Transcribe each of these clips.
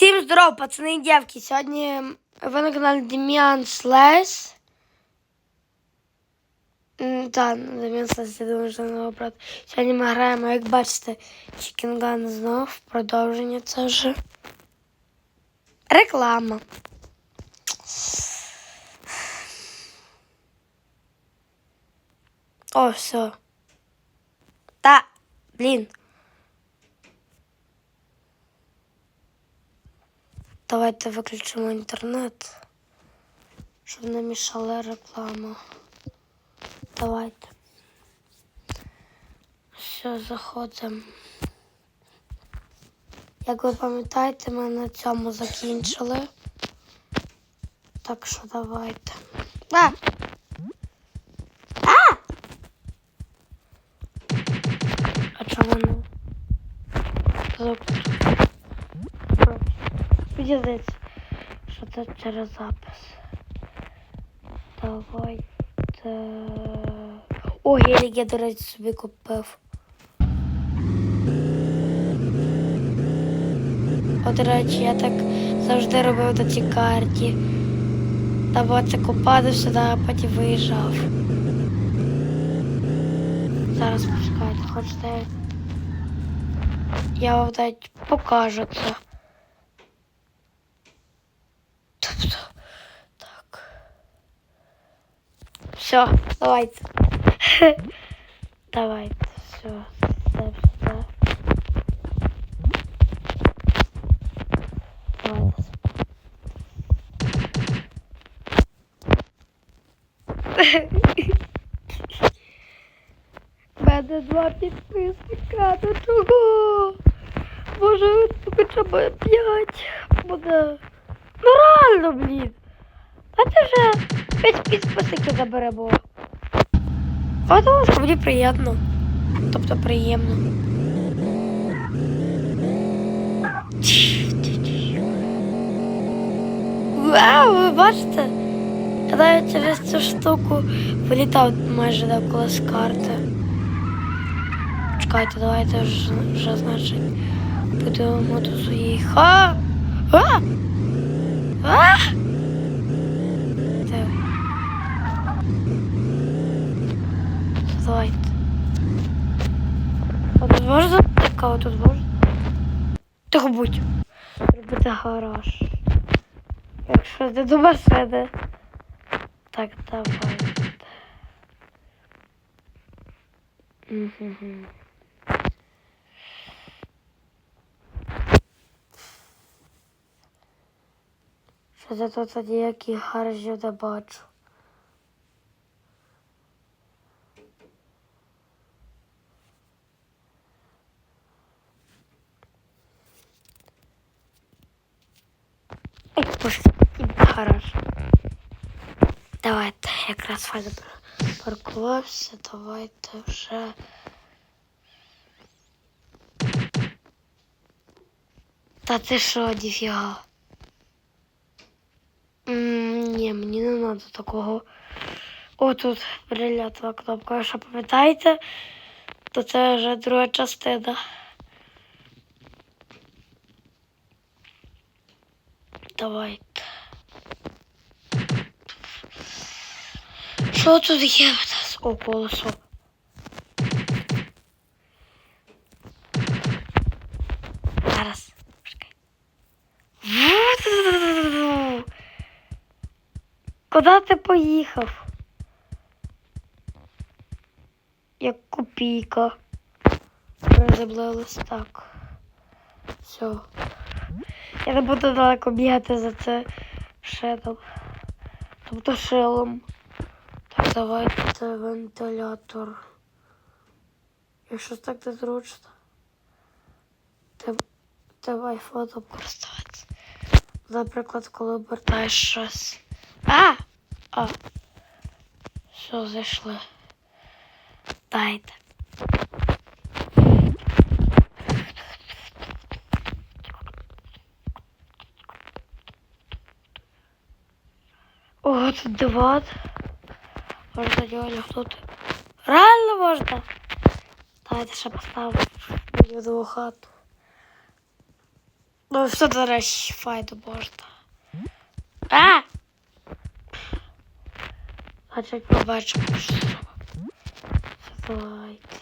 Всім здоров, пацани і дівки. Сьогодні ви на каналі Дем'ян Слес. Так, Дем'ян Слес, я думаю, що нового брат. Сьогодні ми граємо, як бачите, Chicken Gun знов. Продовження це вже. Реклама. О, все. Та, блін. Давайте виключимо інтернет, щоб не мішала реклама. Давайте. Все, заходимо. Як ви пам'ятаєте, ми на цьому закінчили. Так що давайте. А! А! А чому не? Мені що це через запис. Давайте. О, гелік я, до речі, собі купив. От, до речі, я так завжди робив на цій карті. Давайте купати сюди, а потім виїжджав. Зараз почекайте, хочете. Я вам навіть покажу це. Тобто, так. Все, давайте. Давайте, все. Давайте. Мене два підписника, до чого? Може, хоча б п'ять буде. Ну реально, блін. А це вже п'ять підписників заберемо. А тому що мені приємно. Тобто приємно. Вау, ви бачите? Я навіть через цю штуку вилітав майже навколо з карти. Чекайте, давайте вже, вже значить, будемо до своїх. А! А! А! Де? Давайте. Тут можна така, тут можна? Так будь. Робити гараж. Якщо ти до машини. Так, давайте. Мгм. Що я тут ніяких гаражів не бачу. Ой, боже, гараж. Давайте, якраз файно паркувався, давайте вже. Та ти що, ніфіга? М, Ні, мені не треба такого. О, тут брилятова кнопка. Якщо пам'ятаєте, то це вже друга частина. Давайте. Що тут є в нас? О, колесо. Зараз. Куди ти поїхав? Як копійка. Приземлилась так. Все. Я не буду далеко бігати за це шедом. Тобто шилом. Давайте вентилятор. Якщо так не зручно. Давай фото користуватися. Наприклад, коли обертаєш щось. А! А! Все, зайшли. Дайте. О, тут диван. Можна діяли тут. Реально можна. Давайте ще поставимо мою хату. Ну, все, речі, файно можна. А! А як побачимо, що. Давайте.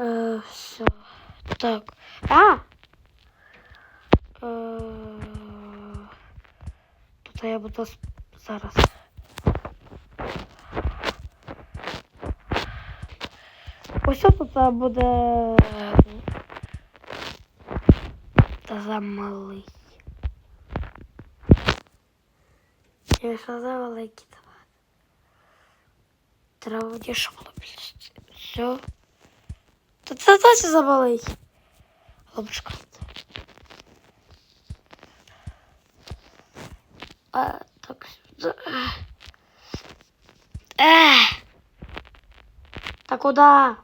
Е, все. Так. А! Е, тут я буду зараз. Ось тут буде. Та замалий. Я що за великий давай. Треба буде, щоб було більше. Все. Та це точно замалий. Лобушка. А, так. сюда. Ех. Так куда?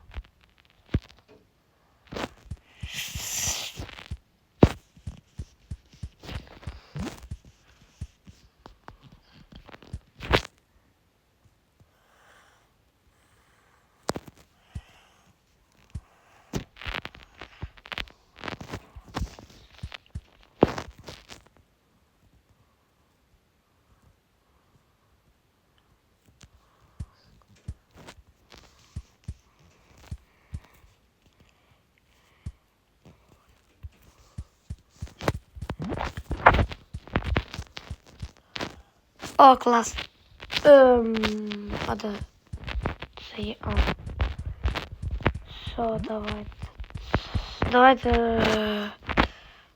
О, клас. Ем, а де? Це є. Давайте. Давайте.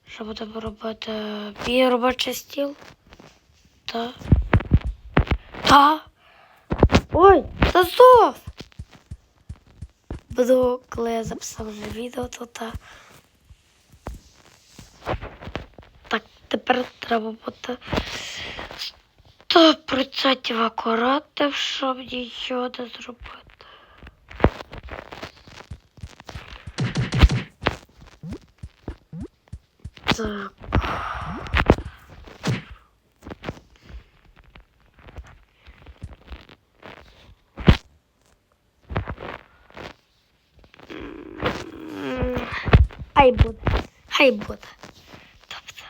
Що будемо робити? Мій робочий стіл. Та. Та. Ой, та знов! Буду, коли я записав вже відео, то та. Так, тепер треба бути. Сто процентів акуратним, щоб не зробити. Так. Хай буде. Хай буде. Тобто.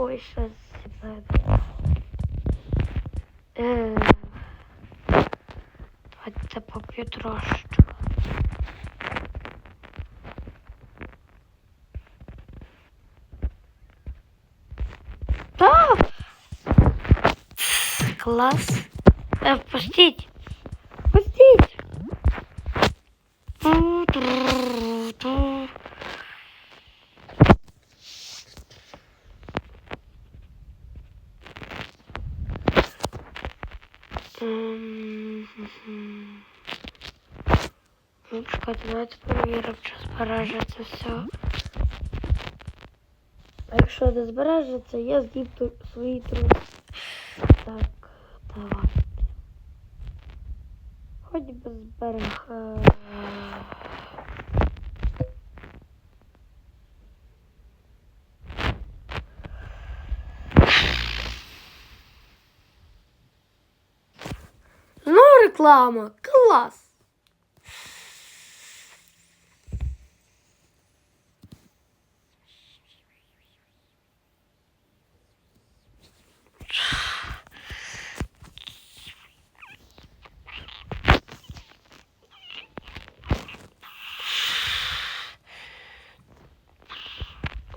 Ой, що зібрати. Е, Давайте поп'ю трошечку. Та! Клас. Е, впустіть. Впустіть. Чекайте, давайте перевіримо, чи збережеться все. А якщо не збережеться, я з'їм ту- свої труси. Так, давайте. Хоч би зберег. е, Ну, реклама, клас.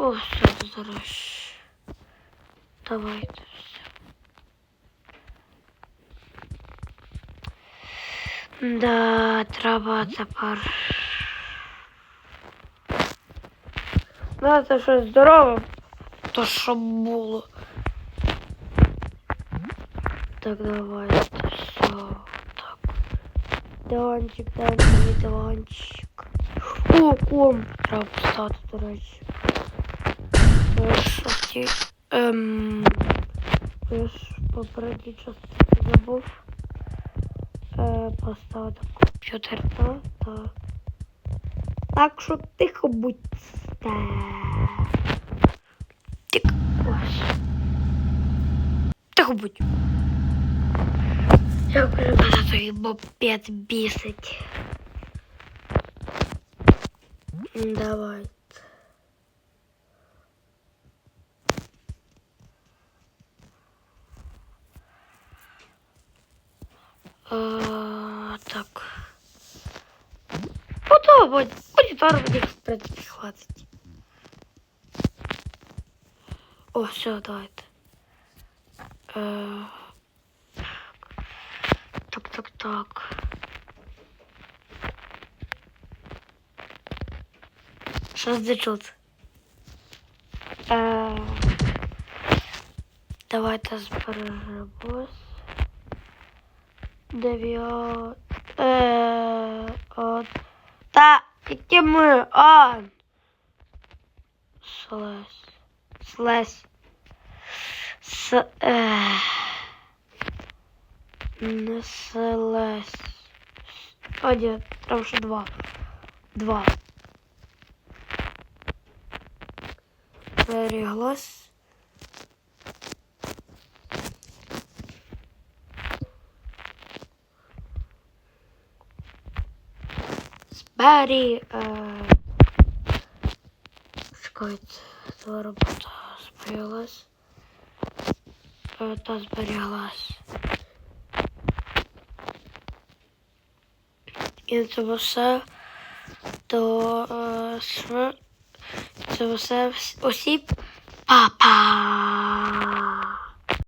О, все, зараз. Давайте все. Да, треба тепер. Да, це щось здорове. То що було. Так, давайте все. Так. Диванчик, дай мені диванчик. О, ком. Треба поставити, до речі. Хотів. Ем. Я ж попередній частині забув. е, поставити комп'ютер. Так, так. Так що тихо будьте. Тихо. Тихо будь. Я вже мене той мопед бісить. Давай. А, так. Подобать. Монітор мені, в принципі, хватить. О, все, давайте. Е, так, так, так. Що за чут? Е, давайте збережемось. Дев'ят. Е, от. Та, які ми? А. Слесь. Слесь. С. Не слесь. О, там ще два. Два. Зберіглось. Збері. Е... Чекайте, ця робота зберіглась. Е, та зберіглась. І це все до е, це все вс- осіб. Па-па!